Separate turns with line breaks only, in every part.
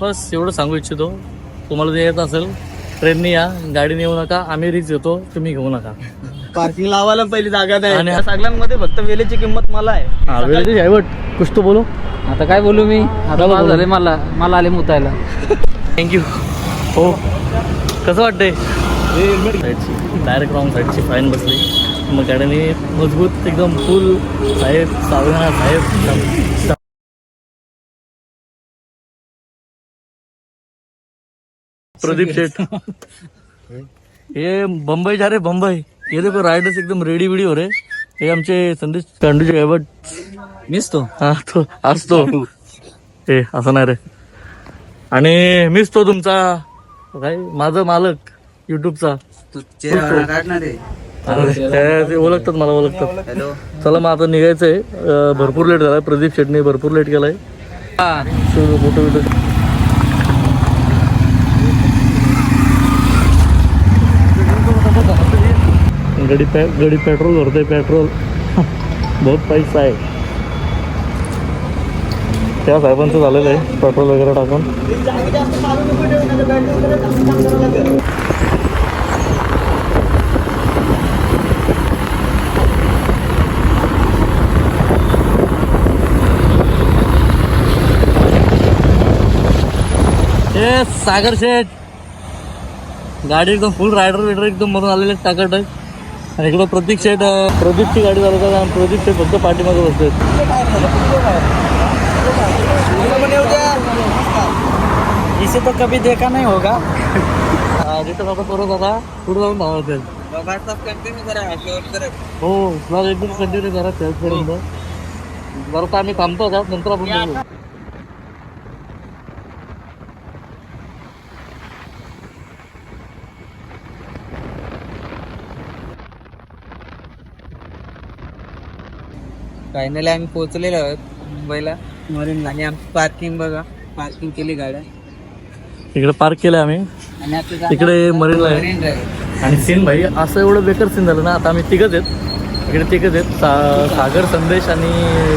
बस एवढं सांगू इच्छितो. तुम्हाला जे येत असेल ट्रेननी या गाडीने येऊ नका आम्ही रिक्स येतो तुम्ही घेऊ नका.
पार्किंग लावायला पहिली जागा
आणि-
नाही या सगळ्यांमध्ये फक्त वेळेची किंमत मला आहे.
हा वेळेची शेवट. कुछ तो बोलो?
आता काय बोलू मी? आता
बोला,
मला
बोला.
झाले मला. मला आले मुतायला.
थँक्यू हो. कसं वाटतंय? साईडची डायरेक्ट रॉंग साईडची फाईन बसली. मग गाड्याने मजबूत एकदम फुल साहेब सावधान साहेब. प्रदीप शेठ. ये बम्बई जा रे बम्बई ये देखो राइडर्स एकदम रेडी विडी हो रे. हे आमचे संदेश कांडूचे गायबट
मीच तो.
हा तो आज तो. हे असं नाही रे. आणि मीच तो तुमचा काय माझा मालक युट्यूबचा ओळखतात मला ओळखतात.
हॅलो.
चला मग आता निघायचंय. भरपूर लेट झालाय. प्रदीप शेटने भरपूर लेट केलाय. फोटो गडी पे गडी पेट्रोल भरतोय पेट्रोल. बहुत पैसा आहे. त्या साहेबांचं झालेलं आहे पेट्रोल वगैरे टाकून. सागर शेठ. गाडी एकदम फुल रायडर बिडर एकदम मरून आलेले आहेत टाकट आहे आणि इकडं प्रतीक शेठ प्रदीपची गाडी चालवतात आणि प्रदीप शेठ फक्त पाठीमागे बसतात
इसे तो कभी देखा नहीं होगा.
हा, जिथं आता परत आता पुढे जाऊन धावत आहेत. हो एकदम कंटिन्यू करा त्याचपर्यंत बरं तर आम्ही थांबतो आता नंतर आपण
फायनली आम्ही पोहोचलेलो आहोत मुंबईला. मरीन आणि आमची पार्किंग बघा. पार्किंग केली गाड्या.
इकडे पार्क केलं आम्ही.
आणि आता जाणार
तिकडे मरीनला आहे.
मरीन ड्राईव्ह
आणि सीन भाई असं एवढं बेकार सीन झालं ना आता आम्ही तिघच आहेत. इकडे तिघच आहेत. सा सागर संदेश आणि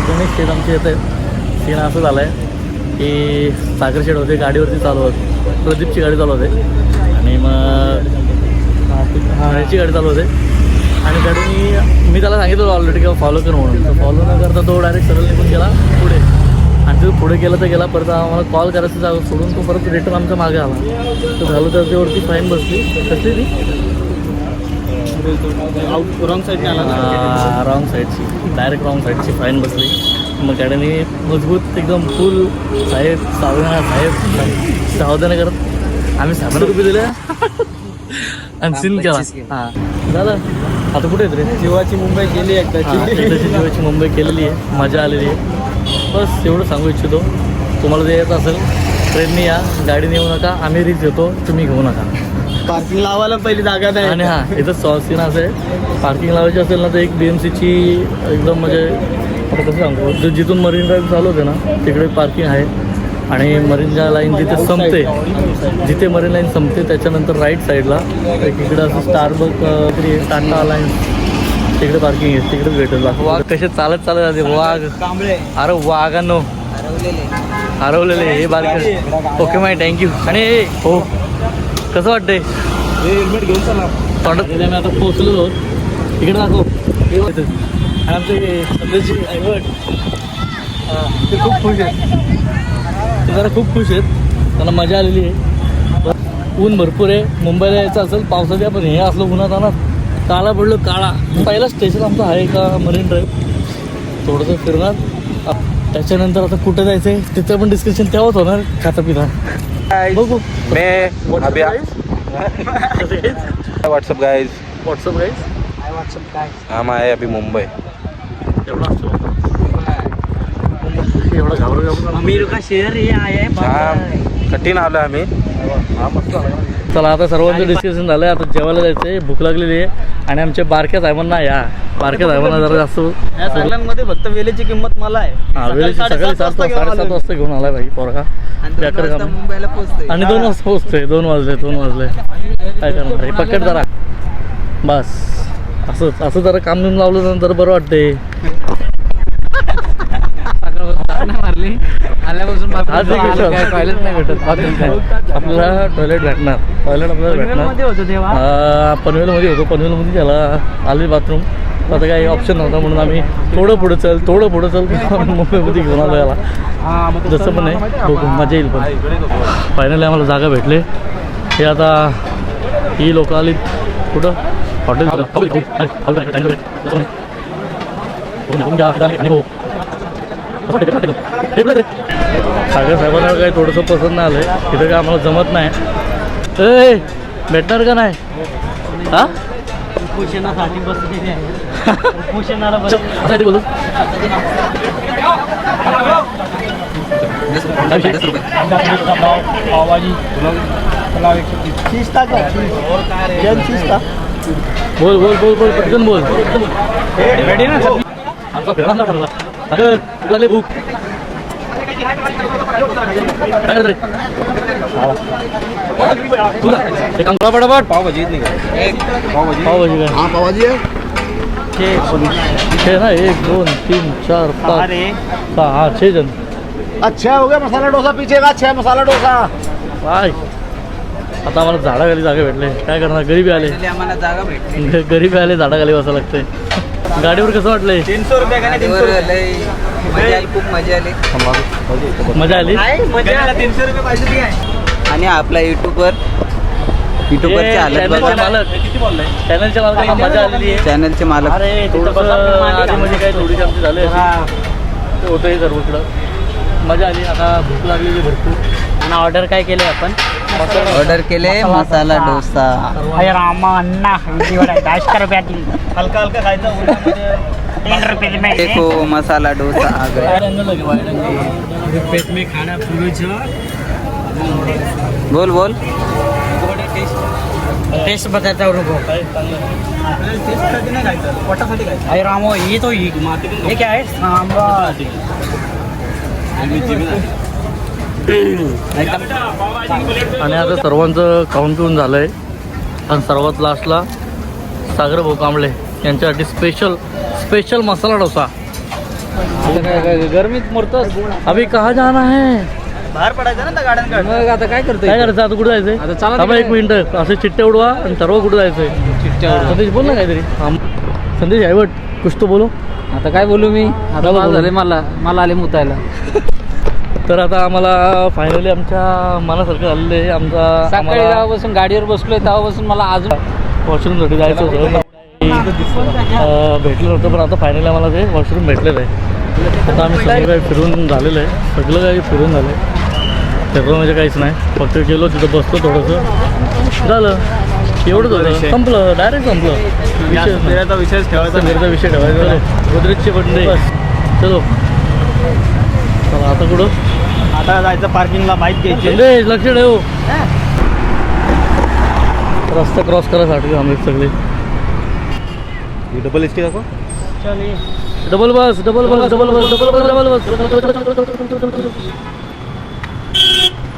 गणेश शेठ आमचे येत आहेत. सीन असं झालं आहे की सागर शेठ होते गाडीवरती चालवत प्रदीपची गाडी चालवते आणि मग ती- ह्याची गाडी चालवते आणि गाडी मी त्याला सांगितलं ऑलरेडी किंवा फॉलो कर म्हणून. तर फॉलो न करता तो डायरेक्ट सरळ निघून गेला पुढे. आणि तो पुढे गेला तर गेला परत आम्हाला कॉल करायचं जागा सोडून तो परत रिटर्न आमच्या मागे आला. तर झालं तर त्यावरती फाईन बसली. कसली ती?
रॉंग साईडने आला ना?
रॉंग साईडची डायरेक्ट रॉंग साईडची फाईन बसली. मग गाड्याने मजबूत एकदम फुल साहेब सावधान साहेब सावधान करत आम्ही साधारण रुपये दिले आणि सीन केला. हां. झालं. आता कुठे आहेत रे?
जीवाची मुंबई गेली एकदाची
एकदाची जीवाची मुंबई केलेली आहे. मजा आलेली आहे. बस एवढं सांगू इच्छितो. तुम्हाला जे येत असेल ट्रेननी या. गाडीने येऊ नका. आम्ही रिक्स येतो तुम्ही घेऊ नका.
पार्किंग लावायला पहिली जागा नाही
आणि हा इथं सॉ सीन असं आहे. पार्किंग लावायची असेल ना तर एक बी एम सीची एकदम म्हणजे आता कसं सांगतो जो जिथून मरीन ड्राईव्ह चालू होते ना तिकडे पार्किंग आहे. आणि मरीन लाईन जिथे संपते जिथे मरीन लाईन संपते त्याच्यानंतर राईट साईडला एक इकडे असं स्टारबक तरी टाटा लाईन तिकडे पार्किंग आहे तिकडे भेटेल वाघ. कसे चालत चालत जाते वाघ. अरे वाघांनो.
हरवलेले.
हे बारके ओके माय थँक्यू आणि हे, कसं वाटतंय?
हेल्मेट घेऊन चला.
तोंडात गेले आम्ही आता पोहोचलो. आहोत इकडे दाखव. हे आमचे सध्याचे ऐवट ते खूप खुश आहेत. ते जरा खूप खुश आहेत. त्यांना मजा आलेली आहे. ऊन भरपूर आहे. मुंबईला यायचं असेल पावसाच्या पण हे असलं उन्हात आणत काळा पडलो काळा. पहिला स्टेशन आमचं आहे का मरीन ड्राईव्ह थोडंसं फिरणार. त्याच्यानंतर आता कुठं जायचं आहे तिथं पण डिस्कशन तेव्हाच होणार. खाता पिता. बघू.
मैं अभी what's up guys
what's up guys
हम आए अभी मुंबई.
एवढा एवढा घाबरू घाबरू
हे आहे
कठीण आलो आम्ही.
चला आता सर्वांचं डिस्कशन झालंय आता जेवायला जायचंय भूक लागलेली आहे. आणि आमच्या बारक्या साहेबांना या. बारक्या साहेबांना जरा जास्त
या सगळ्यांमध्ये फक्त वेळेची किंमत मला आहे.
हा वेळेची सकाळी सात वाजता साडेसात वाजता घेऊन आलाय भाई पोरगा.
आणि दोन
बेकार
वाजता
काम.
मुंबईला पोहोचतोय.
आणि दोन वाजता पोहोचतोय दोन वाजले दोन वाजले. काय करणार हे पकड जरा. बस. असंच असं जरा काम बिम लावलं नंतर बरं वाटतंय.
मारली आल्यापासून नाही भेटत काय
आपल्याला टॉयलेट भेटणार टॉयलेट आपल्याला भेटणार पनवेलमध्ये होतो पनवेलमध्ये त्याला आले बाथरूम आता काही ऑप्शन नव्हता म्हणून आम्ही थोडं पुढं चल थोडं पुढं चल मुंबईमध्ये घेऊन आलो याला जसं पण आहे बघू मजा येईल पण फायनली आम्हाला जागा भेटले हे आता ही लोक आली कुठं हॉटेल सागर साहेबांना काही थोडंसं पसंत नाही आलं आहे तिथं काय आम्हाला जमत नाही. ए भेटणार का नाही? हा?
उपोषणासाठी बसलेली आहे. उपोषणाला
बोलू? बोल बोल बोल बोल पटकन बोल. आमचा फेरा नाही ठरला अगं लागले भूक काय रे तुला एक अंकळा पटापट पावभाजी पावभाजी काय
हा पावाजी
छे ना एक दोन तीन चार पाच। सहा हा छे जण
अच्छा हो गया मसाला डोसा पीछे का अच्छा है मसाला डोसा।
काय आता आम्हाला झाडाखाली जागा भेटले। काय करणार? गरीबी आले।
आम्हाला जागा भेटली.
ग- गरीबी आले झाडाखाली बसावं लागतंय. गाडीवर कसं वाटलंय?
तीन सौ रुपये का ना तीन सौ
गाडीवर लय मजा आली खूप मजा आली.
मजा आली?
रुपये तीनशे रुपये पाहिजे ती आहे.
आणि आपला युट्यूबवर युट्यूबरची हालत
चॅनलचे
बघा.
मालक. चॅनलच्या मालकांना मजा आलेली आहे.
चॅनलचे मालक.
आधी म्हणजे काही थोडीशी आमची झाली ते होतं हे सर्व इकडं मजा आली. आता भूक लागलेली भरपूर.
आणि ऑर्डर काय केले आपण?
ऑर्डर केले मसाला डोसा.
अरे रामा अण्णा दस रुपयातील.
हलका हलका खायचा उन्हामध्ये.
तीन रुपये
देखो मसाला डोसा आ गया
में खाना
बोल बोल.
टेस्ट हूँ रुको
खायचं
अरे रामो ये तो ये ये क्या? है सांबर.
आणि आता सर्वांचं खाऊन पिऊन झालं आहे आणि सर्वात लास्टला सागर भाऊ कांबळे यांच्यासाठी स्पेशल स्पेशल मसाला डोसा.
गरमीत मरतोस
अभि कहा जाना है?
बाहेर पडायचं ना
मग आता काय करतोय?
काय करायचं? आता कुठं जायचंय?
आता चला
एक. मिनिट. असे चिट्टे उडवा आणि सर्व कुठं जायचंय. संदेश बोल ना काहीतरी. संदेश आहे कुछ तो बोलो.
आता काय बोलू मी? आता. झाले मला. मला आले मुतायला.
तर आता आम्हाला फायनली आमच्या मनासारखं झालेलं आहे. आमचा
सकाळी
आम्हाला
जेव्हापासून गाडीवर बसलोय तेव्हापासून मला अजून
वॉशरूमसाठी जायचं होतं. अं, भेटलं नव्हतं पण आता फायनली आम्हाला ते वॉशरूम भेटलेलं आहे. आता आम्ही सगळं काही फिरून झालेलं आहे. सगळं काही फिरून झालं आहे त्याचं म्हणजे काहीच नाही. फक्त गेलो तिथं बसलो थोडंसं. झालं. एवढंच होतं. संपलं. डायरेक्ट संपलं. विषय नाही.
फिरायचा विषयच ठेवायचा नाही.
फिरायचा विषय ठेवायचा. नाही. गोदरेजचे बंडे चलो. चला आता कुठं?
आता जायचं पार्किंगला बाईक घ्यायची.
लक्ष ठेव रस्ता क्रॉस करायसाठी आम्ही सगळे.
डबल एस टी दाखव.
Double bus double bus double bus double bus double bus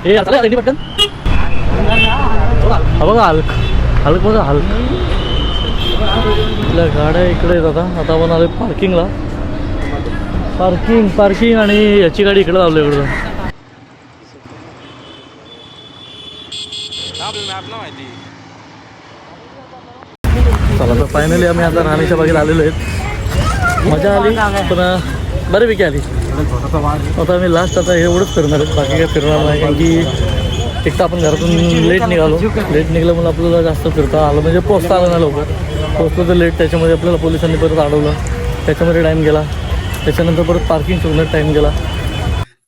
हे आता रेडी पटकन? हा बघा हल्क. हल्क बघा हल्क. आपल्या गाड्या इकडे आहेत आता. आता आपण आलो पार्किंगला पार्किंग पार्किंग आणि याची गाडी इकडे लावली इकडं चला तर फायनली आम्ही आता राणीच्या बागेत आलेलो आहेत. मजा आली पण बऱ्यापैकी आली. आता आम्ही लास्ट आता एवढंच फिरणार आहेत. बाकी काय फिरणार नाही कारण की एक तर आपण घरातून लेट निघालो. लेट निघाल्यामुळे आपल्याला जास्त फिरता आलं म्हणजे पोचता आलं नाही लवकर. पोचलो तर लेट त्याच्यामध्ये आपल्याला पोलिसांनी परत अडवलं. त्याच्यामध्ये टाईम गेला. त्याच्यानंतर परत पार्किंग शोधण्यात टाईम गेला.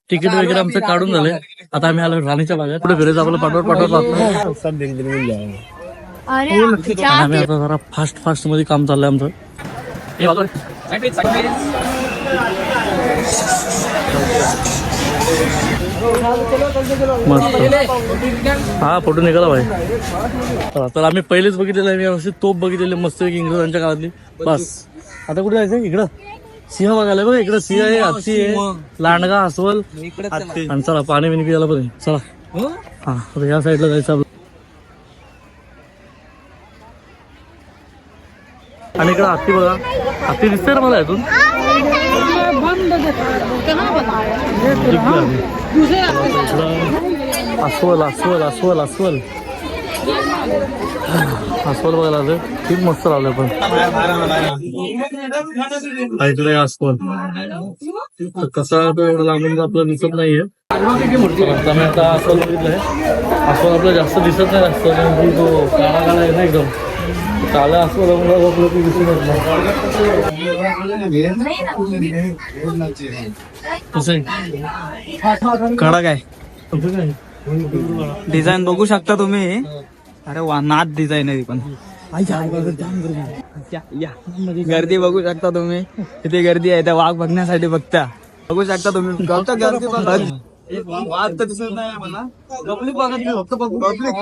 तिकीट वगैरे आमचं काढून झाले आता आम्ही आलो राणीच्या बागेत पुढे फिरायचं आपलं पाठवत पाठवत पाठवत
अरे
आणि आम्ही आता जरा फास्ट फास्टमध्ये काम चाललंय आमचं. हे. मस्त. हा फोटो निघाला भाई. तर आम्ही पहिलेच बघितलेलं आहे मी तोप बघितलेली मस्त इंग्रजांच्या काळातली. बस. आता कुठे जायचं इकडं. सिंह बघायला बघ इकडं सिंह आहे हत्ती आहे लांडगा अस्वल. आणि चला पाणी बिनी पियाला पण. चला. हा? आता या साईडला जायचं आपलं. आणि इकडं हत्ती बघा. हत्ती दिसते ना मला इथून? अस्वल अस्वल अस्वल अस्वल. अस्वल बघायला आलं खूप मस्त लावलं पण. ऐकलंय अस्वल कसा तो एवढं लांबून आपलं दिसत नाहीये. तर आता मी आता अस्वल बघितलंय. अस्वल आपलं जास्त दिसत नाही जास्त. तो काळा काळा आहे ना एकदम. काला अस्वल आपल्याला आपलं ती दिसून येत नाही. कसं
कडक आहे
काय?
डिझाईन बघू शकता तुम्ही. अरे वा नाद डिझाईन आहे ती पण. या. गर्दी बघू शकता तुम्ही. किती गर्दी आहे त्या वाघ बघण्यासाठी बघता. बघू शकता तुम्ही. फक्त गर्दी बघा. वाघ तर दिसत नाही मला. पब्लिक बघत नाही, फक्त पब्लिक.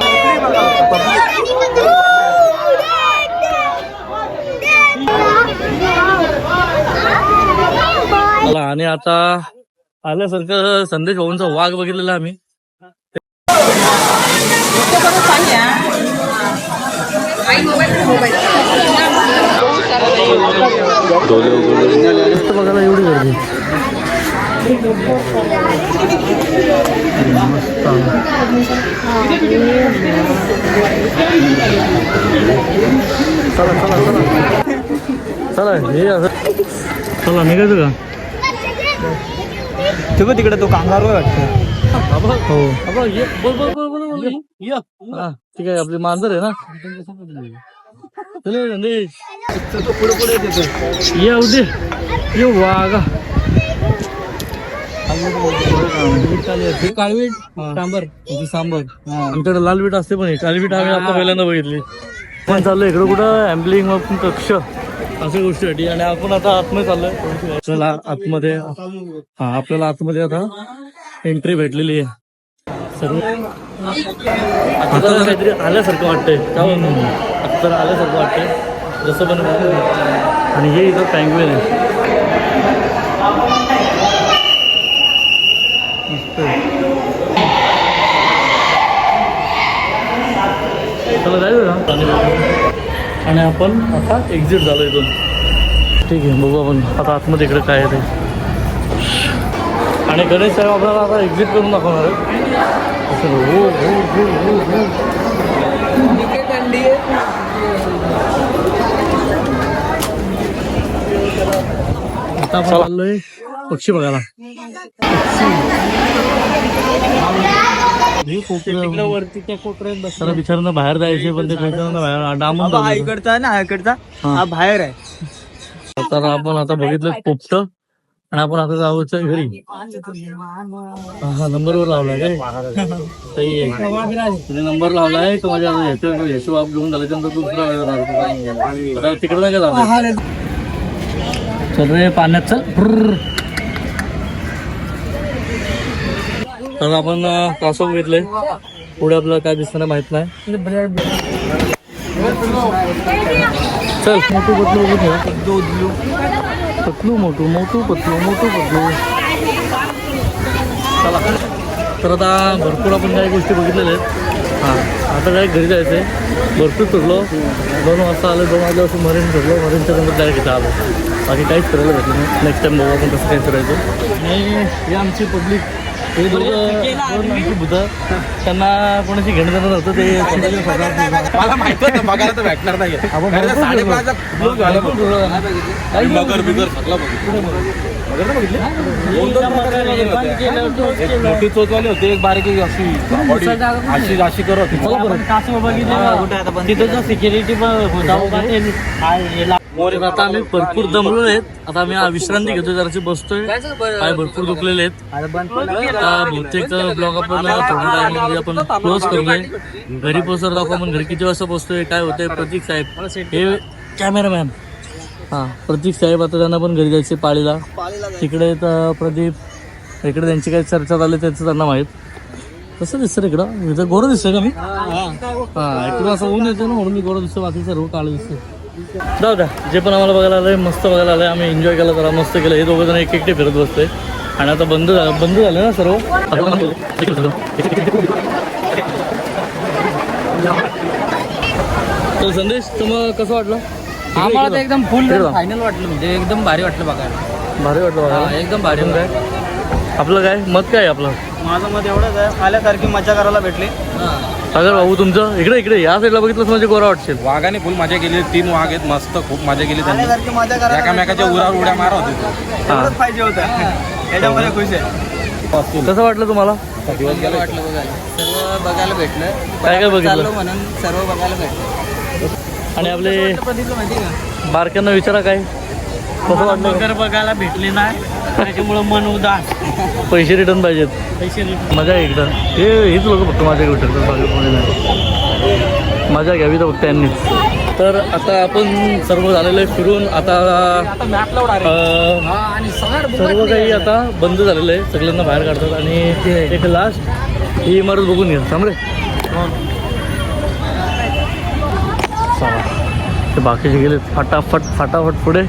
मला आणि आता आल्यासारखं संदेश भाऊंचा वाघ बघितलेला आम्ही. बघायला एवढी गर्दी चला चला चला चला हे असं चला निघायचं का?
ते बघ तिकडे तो कांगारू आहे वाटतं.
हो. बोल बोल बोल बोल बोल. ठीक आहे आपली मांजर आहे ना? चले पुढे पुढे ये उदे. ये वागा काळवीट सांबर. सांबर. आमच्याकडे लाल बीट असते पण काळी बीट आम्ही आता पहिल्यांदा बघितली. पण चाललोय इकडं कुठं अँब्लिंग कक्ष. अशा गोष्टीसाठी आणि आपण आता आतमध्ये चाललोय. चला आतमध्ये हा आपल्याला आतमध्ये आता एंट्री भेटलेली आहे. सर्व आता तर काहीतरी आल्यासारखं वाटतंय. का बरं? आता आल्यासारखं वाटतंय. जसं पण आणि हे इथं पँग्वेन आहे. आहे. चला जायचं का आणि आपण आता एक्झिट झालो इथून. ठीक आहे बघू आपण आता आतमध्ये इकडे काय आहे ते. आणि गणेश साहेब आपल्याला आता एक्झिट करून दाखवणार आहे असं हो हो हो हो हो. आता आपण चाललोय पक्षी बघायला. हे कोपऱ्या-
वरती त्या कोपऱ्यात बस
त्याला बिचारांना बाहेर जायचे पण ते बाहेर डांबून
हा. इकडचा आहे ना हा इकडचा. हा. बाहेर आहे.
तर आपण आता बघितलं पोपट आणि आपण आता जाऊच घरी. हा नंबरवर लावलाय काय सही आहे. नंबर लावलाय तो माझ्या ह्याच्या ह्याच्या घेऊन झाला त्यानंतर दुसरा वेळ तिकडे नाही का जाऊ चल रे पाण्यात चल. तर आपण कासव बघितलंय पुढे आपल्याला काय दिसणार माहीत नाही. चल. मोठू पतलू मोठू मोठू पतलू मोठू पतलू. चला. तर आता भरपूर आपण काही गोष्टी बघितलेल्या आहेत. हां आता काय घरी जायचं आहे भरपूर फिरलो. दोन वाजता आलो दोन वाजल्यापासून मरीन फिरलो. मरीनच्या नंतर डायरेक्ट इथं आलो. बाकी काहीच फिरायला भेटलं नाही. नेक्स्ट टाइम बघू आपण कसं काही फिरायचं. आणि ही आमची पब्लिक दोघं बुधं त्यांना कोणाशी घेणं देणं नव्हतं ते
मला माहीत होतं बघायला तर भेटणार नाही. मगर बिगर सगळं मोठी चोचवाली होती एक बारीक अशी. अशी अशी करत होती.
तिथं सिक्युरिटी
तर आता आम्ही भरपूर दमलो आहेत. आता आम्ही विश्रांती घेतोय जराशी बसतोय. पाय भरपूर दुखलेले आहेत. आता बहुतेक ब्लॉग थोड्या टाइममध्ये आपण क्लोज करूया. घरी पोहोचर दाखवू आपण घरी किती वाजता पोहोचतोय काय होतंय. प्रतीक साहेब. हे कॅमेरामॅन हां प्रतीक साहेब आता त्यांना पण घरी जायचे पाळीला. तिकडे तर प्रदीप इकडे त्यांची काही चर्चा चालली त्याचं त्यांना माहीत. कसं दिसतं इकडं? इथं गोरं दिसतंय का मी? हा इकडं असं ऊन येतं ना म्हणून मी गोरं दिसतो बाकी सर्व काळं दिसतं जाऊ द्या जे पण आम्हाला बघायला आलंय मस्त बघायला आलंय. आम्ही एन्जॉय केला जरा मस्त केलं. हे दोघं जण एक एकटे फिरत बसतोय आणि आता बंद झालं बंद झालं ना सर्व? तर संदेश तुम्हाला कसं वाटलं?
आम्हाला तर एकदम फुल. फायनल वाटलं म्हणजे एकदम भारी वाटलं बघायला.
भारी वाटलं बघा
एकदम भारी
काय? आपलं काय? मत काय आहे आपलं?
माझं मत एवढंच आहे. आल्यासारखी मजा करायला भेटली.
सागर भाऊ तुमचं इकडे इकडे. या साईडला बघितलं म्हणजे गोरा वाटशील.
वाघाने फुल मजा केली. तीन वाघ आहेत मस्त खूप मजा केली त्यांनी. एकामेकाच्या उरावर उड्या मारत होते.
हा.
पाहिजे होतं. याच्यामध्ये खुश आहे.
कसं वाटलं तुम्हाला?
दिवस गेला वाटलं बघायला. सर्व बघायला भेटलं.
काय काय बघितलं?
म्हणून सर्व बघायला भेटलं.
आणि आपले बारक्यांना विचारा काय. कसं वाटलं
मगर बघायला भेटली नाही त्याच्यामुळं मन उदास.
पैसे रिटर्न पाहिजेत.
पैसे
मजा आहे इकडं हे हीच लोक फक्त माझ्या विचारतात बाकी कोणी नाही. मजा घ्यावी तर फक्त तर आता आपण सर्व झालेलं आहे फिरून. आता सर्व काही आता बंद झालेलं आहे. सगळ्यांना बाहेर काढतात. आणि एक लास्ट ही इमारत बघून घ्या थांबले चला. ते बाकीचे गेले फटाफट फटाफट पुढे.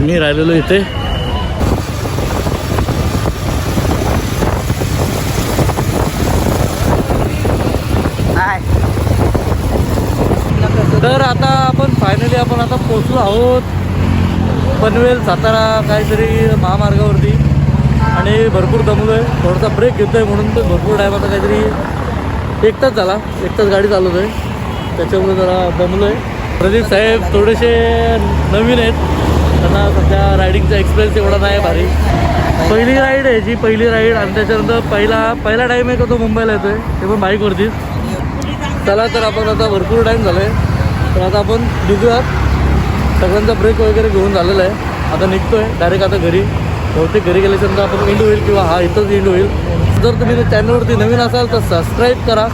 मी राहिलेलो इथे. तर आता आपण फायनली आपण आता पोचलो आहोत. पनवेल सातारा काहीतरी महामार्गावरती. आणि भरपूर दमलो आहे थोडासा ब्रेक घेतो आहे म्हणून तर भरपूर टाईम आता काहीतरी एक तास झाला. एक तास गाडी चालवतो आहे त्याच्यामुळे जरा दमलो आहे प्रदीप साहेब थोडेसे नवीन आहेत. त्यांना सध्या रायडिंगचा एक्सपिरियन्स एवढा नाही भारी. पहिली राईड आहे जी पहिली राईड आणि त्याच्यानंतर पहिला पहिला टाईम आहे का तो मुंबईला येतो आहे ते पण बाईकवरतीच चला तर आपण आता भरपूर टाईम झाला आहे तर आता आपण निघूयात. सगळ्यांचा ब्रेक वगैरे घेऊन झालेला आहे. आता निघतोय डायरेक्ट आता घरी. बहुतेक घरी गेल्याच्यानंतर आपण इंड होईल किंवा हा इथंच इंड होईल जर तुम्ही चॅनलवरती नवीन असाल तर सबस्क्राईब करा.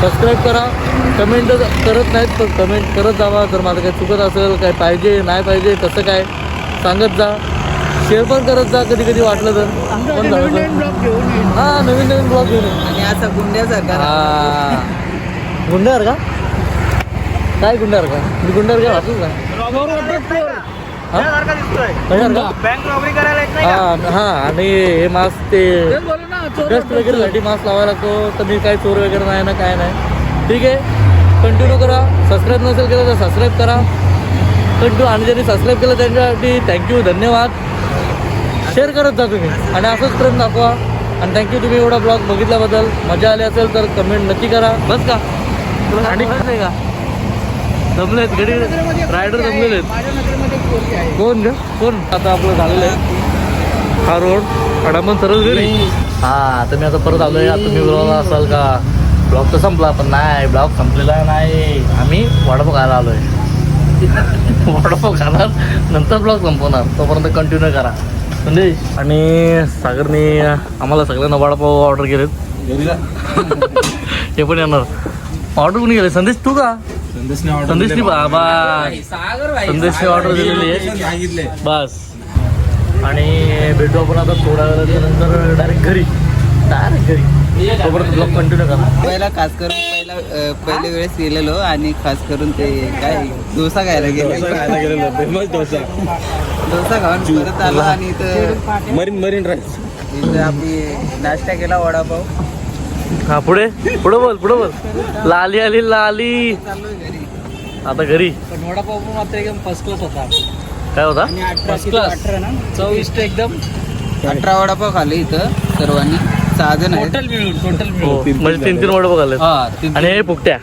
सबस्क्राईब करा. कमेंट करत नाहीत पण कमेंट करत जावा. जर माझं काही चुकत असेल काय पाहिजे नाही पाहिजे कसं काय सांगत जा. शेअर पण करत जा कधी कधी वाटलं तर. पण झालं हां नवीन नवीन ब्लॉग घेऊन ये.
आणि असा गुंड्यासारखा
हा. गुंडार का काय गुंडार का मी गुंडार का? वाचू का हा? कशावर का?
बँक रॉबरी करायला येत नाही का?
हा हा आणि हे मास्क ते डस्ट वगैरे साठी मास्क लावायला लागतो तर मी काय चोर वगैरे नाही ना काय नाही. ठीक आहे कंटिन्यू करा. सबस्क्राईब नसेल केलं तर सबस्क्राईब करा. कंटिन्यू आणि ज्यांनी सबस्क्राईब केलं त्यांच्यासाठी. थँक्यू धन्यवाद. शेअर करत जा तुम्ही. आणि असंच प्रेम दाखवा. आणि थँक्यू तुम्ही एवढा ब्लॉग बघितल्याबद्दल. मजा आली असेल तर कमेंट नक्की करा. बस का? गाडी नाही का? जमलेत गडी रायडर जमलेले आहेत. कोण ग? कोण? आता आपलं झालेलं आहे. हा रोड आपण सरळ घरी. हा तर मी आता परत आलोय. आता तुम्ही बोलवला असाल का? ब्लॉग तर संपला पण नाही ब्लॉग संपलेला नाही. आम्ही वडापाव खायला आलोय. वडापाव खाणार नंतर ब्लॉग संपवणार. तोपर्यंत कंटिन्यू करा. संदेश आणि सागरने आम्हाला सगळ्यांना वडापाव ऑर्डर केलेत. हे पण येणार. ऑर्डर कोणी केले संदेश तू का? संदेशनी बाबा. संदेशने ऑर्डर दिलेली आहे. बस. आणि भेटू आपण आता थोड्या वेळाच्या नंतर डायरेक्ट घरी. डायरेक्ट घरी. तोपर्यंत ब्लॉग कंटिन्यू करा.
पहिला खास करून पहिला पहिल्या वेळेस गेलेलो आणि खास करून ते काय डोसा खायला गेलो.
फेमस डोसा.
डोसा खाऊन परत आलो आणि इथं
मरीन मरीन राईस.
इथं आपली नाश्ता केला वडापाव.
हा पुढे? पुढे बोल पुढे बोल. लाली आली लाली. आता घरी.
पण वडापाव पण मात्र एकदम फर्स्ट क्लास होता.
काय होता?
अठरा ना? चविष्ट एकदम.
अठरा वडापाव खाल्ले इथं सर्वांनी. सहा जण
टोटल मिळून टोटल
हो
मिळून
म्हणजे तीन तीन वडे बघाले
हा ते
आणि हे फुकट्या